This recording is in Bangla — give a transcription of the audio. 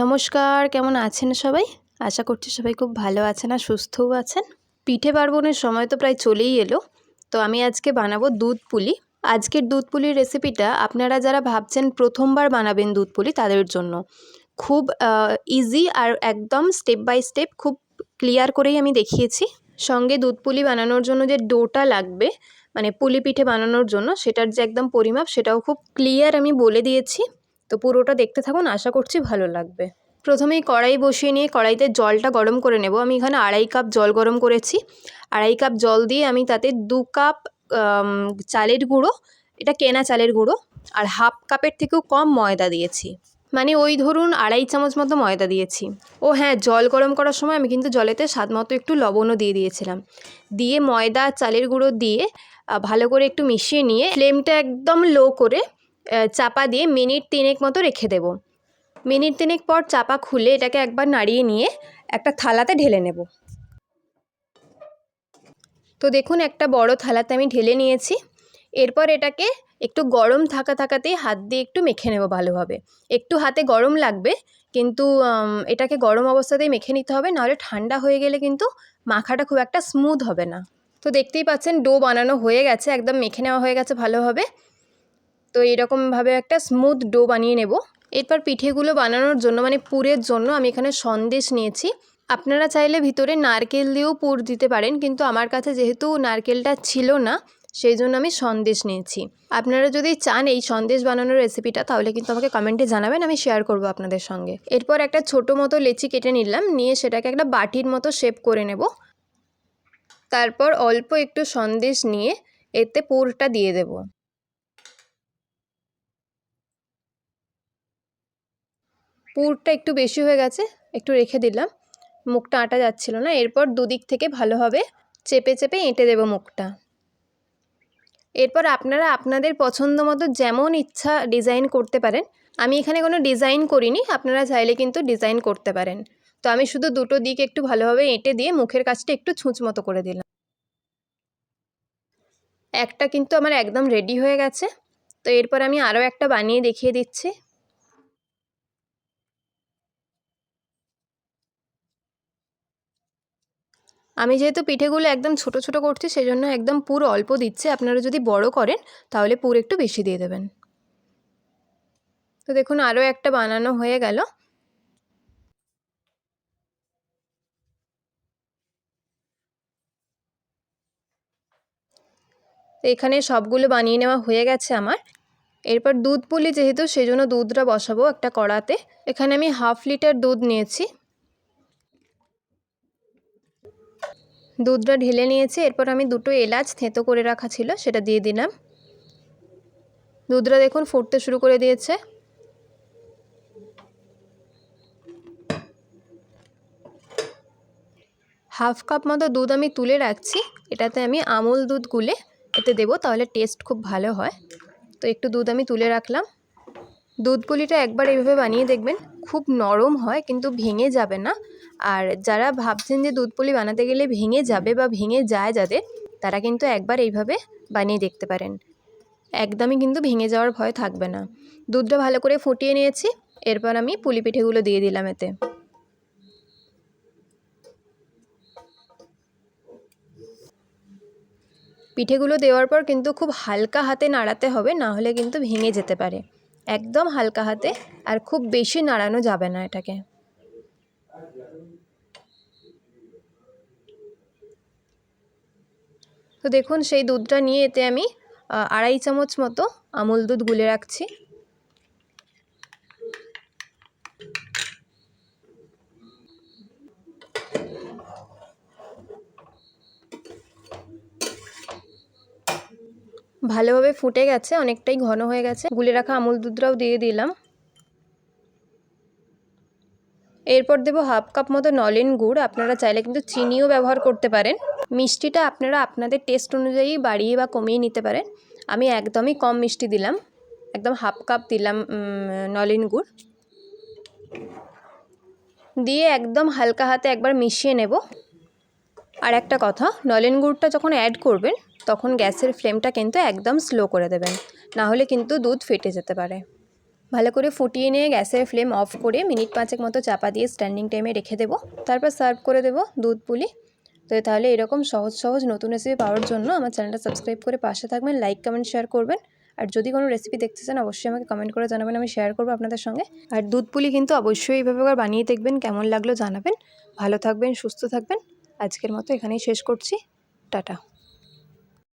নমস্কার, কেমন আছেন সবাই? আশা করছি সবাই খুব ভালো আছেন আর সুস্থও আছেন। পিঠে পার্বণের সময় তো প্রায় চলেই এলো, তো আমি আজকে বানাবো দুধ পুলি। আজকের দুধ পুলির রেসিপিটা আপনারা যারা ভাবছেন প্রথমবার বানাবেন দুধ পুলি তাদের জন্য। খুব ইজি আর একদম স্টেপ বাই স্টেপ খুব ক্লিয়ার করেই আমি দেখিয়েছি। সঙ্গে দুধ পুলি বানানোর জন্য যে ডোটা লাগবে মানে পুলি পিঠে বানানোর জন্য, সেটার যে একদম পরিমাপ সেটাও খুব ক্লিয়ার আমি বলে দিয়েছি। তো পুরোটা দেখতে থাকুন, আশা করছি ভালো লাগবে। প্রথমেই কড়াই বসিয়ে নিয়ে কড়াইতে জলটা গরম করে নেব। আমি এখানে আড়াই কাপ জল গরম করেছি। আড়াই কাপ জল দিয়ে আমি তাতে দু কাপ চালের গুঁড়ো, এটা কেনা চালের গুঁড়ো, আর হাফ কাপের থেকেও কম ময়দা দিয়েছি। মানে ওই ধরুন আড়াই চামচ মতো ময়দা দিয়েছি। ও হ্যাঁ জল গরম করার সময় আমি কিন্তু জলেতে স্বাদ মতো একটু লবণও দিয়ে দিয়েছিলাম। দিয়ে ময়দা, চালের গুঁড়ো দিয়ে ভালো করে একটু মিশিয়ে নিয়ে, ফ্লেমটা একদম লো করে চাপা দিয়ে মিনিট তিনেক মতো রেখে দেব। মিনিট তিনেক পর চাপা খুলে এটাকে একবার নাড়িয়ে নিয়ে একটা থালাতে ঢেলে নেব। তো দেখুন একটা বড় থালাতে আমি ঢেলে নিয়েছি। এরপর এটাকে একটু গরম থাকা থাকাতেই হাত দিয়ে একটু মেখে নেব ভালোভাবে। একটু হাতে গরম লাগবে, কিন্তু এটাকে গরম অবস্থাতেই মেখে নিতে হবে, নাহলে ঠান্ডা হয়ে গেলে কিন্তু মাখাটা খুব একটা স্মুথ হবে না। তো দেখতেই পাচ্ছেন ডো বানানো হয়ে গেছে, একদম মেখে নেওয়া হয়ে গেছে ভালোভাবে। তো এরকমভাবে একটা স্মুথ ডো বানিয়ে নেব। এরপর পিঠেগুলো বানানোর জন্য মানে পুরের জন্য আমি এখানে সন্দেশ নিয়েছি। আপনারা চাইলে ভিতরে নারকেল দিয়েও পুর দিতে পারেন, কিন্তু আমার কাছে যেহেতু নারকেলটা ছিল না, সেই জন্য আমি সন্দেশ নিয়েছি। আপনারা যদি চান এই সন্দেশ বানানোর রেসিপিটা তাহলে কিন্তু আমাকে কমেন্টে জানাবেন, আমি শেয়ার করব আপনাদের সঙ্গে। এরপর একটা ছোট মতো লেচি কেটে নিলাম, নিয়ে সেটাকে একটা বাটির মতো শেপ করে নেব। তারপর অল্প একটু সন্দেশ নিয়ে এতে পুরটা দিয়ে দেব। পুরটা একটু বেশি হয়ে গেছে, একটু রেখে দিলাম। মুখটা আটা যাচ্ছিল না, এরপর দুদিক থেকে ভালোভাবে চেপে চেপে এঁটে দেবো মুখটা। এরপর আপনারা আপনাদের পছন্দ মতো যেমন ইচ্ছা ডিজাইন করতে পারেন। আমি এখানে কোনো ডিজাইন করিনি, আপনারা চাইলে কিন্তু ডিজাইন করতে পারেন। তো আমি শুধু দুটো দিক একটু ভালোভাবে এঁটে দিয়ে মুখের কাজটা একটু ছুঁচ মতো করে দিলাম। একটা কিন্তু আমার একদম রেডি হয়ে গেছে। তো এরপর আমি আরও একটা বানিয়ে দেখিয়ে দিচ্ছি। আমি যেহেতু পিঠেগুলো একদম ছোট ছোট করছি সেই জন্য একদম পুর অল্প দিচ্ছে। আপনারা যদি বড় করেন, তাহলে পুর একটু বেশি দিয়ে দেবেন। তো দেখুন, আরও একটা বানানো হয়ে গেল। এখানে সবগুলো বানিয়ে নেওয়া হয়ে গেছে আমার। এরপর দুধ পুলি যেহেতু সেই জন্য দুধটা বসাবো একটা কড়াতে। এখানে আমি হাফ লিটার দুধ নিয়েছি। দুধটা ঢেলে নিয়েছি, এরপর আমি দুটো এলাচ থেঁতো করে রাখা ছিল, সেটা দিয়ে দিলাম। দুধটা দেখুন ফুটতে শুরু করে দিয়েছে। হাফ কাপ মতো দুধ আমি তুলে রাখছি, এটাতে আমি আমুল দুধ গুলে এতে দেবো, তাহলে টেস্ট খুব ভালো হয়। তো একটু দুধ আমি তুলে রাখলাম। দুধ পুলিটা একবার এইভাবে বানিয়ে দেখবেন, খুব নরম হয় কিন্তু ভেঙে যাবে না। আর যারা ভাবছেন যে দুধ পুলি বানাতে গেলে ভেঙে যাবে বা ভেঙে যায় যাদের, তারা কিন্তু একবার এইভাবে বানিয়ে দেখতে পারেন। একদমই কিন্তু ভেঙে যাওয়ার ভয় থাকবে না। দুধটা ভালো করে ফুটিয়ে নিয়েছি, এরপর আমি পুলি পিঠেগুলো দিয়ে দিলাম এতে। পিঠেগুলো দেওয়ার পর কিন্তু খুব হালকা হাতে নাড়াতে হবে, না হলে কিন্তু ভেঙে যেতে পারে। একদম হালকা হাতে আর খুব বেশি নাড়ানো যাবে না এটাকে। তো দেখুন, সেই দুধটা নিয়ে এতে আমি আড়াই চামচ মতো আমুল দুধ গুলে রাখছি। ভালোভাবে ফুটে গেছে, অনেকটাই ঘন হয়ে গেছে। গুলে রাখা আমুল দুধটাও দিয়ে দিলাম। এরপর দেবো হাফ কাপ মতো নলেন গুড়। আপনারা চাইলে কিন্তু চিনিও ব্যবহার করতে পারেন। মিষ্টিটা আপনারা আপনাদের টেস্ট অনুযায়ী বাড়িয়ে বা কমিয়ে নিতে পারেন। আমি একদমই কম মিষ্টি দিলাম। একদম হাফ কাপ দিলাম নলেন গুড়। দিয়ে একদম হালকা হাতে একবার মিশিয়ে নেব। আর একটা কথা, নলেন গুড়টা যখন অ্যাড করবেন তখন গ্যাসের ফ্লেমটা কিন্তু একদম স্লো করে দেবেন। না হলে কিন্তু দুধ ফেটে যেতে পারে। ভালো করে ফুটিয়ে নিয়ে গ্যাসের ফ্লেম অফ করে মিনিট পাঁচেক মতো চাপা দিয়ে স্ট্যান্ডিং টাইমে রেখে দেবো। তারপর সার্ভ করে দেবো দুধ পুলি। তো তাহলে এরকম সহজ সহজ নতুন রেসিপি পাওয়ার জন্য আমার চ্যানেলটা সাবস্ক্রাইব করে পাশে থাকবেন লাইক কমেন্ট শেয়ার করবেন। আর যদি কোনো রেসিপি দেখতে চান, অবশ্যই আমাকে কমেন্ট করে জানাবেন, আমি শেয়ার করব আপনাদের সঙ্গে। আর দুধ পুলি কিন্তু অবশ্যই এইভাবে বানিয়ে দেখবেন, কেমন লাগল জানাবেন। ভালো থাকবেন, সুস্থ থাকবেন। আজকের মতো এখানেই শেষ করছি। টাটা।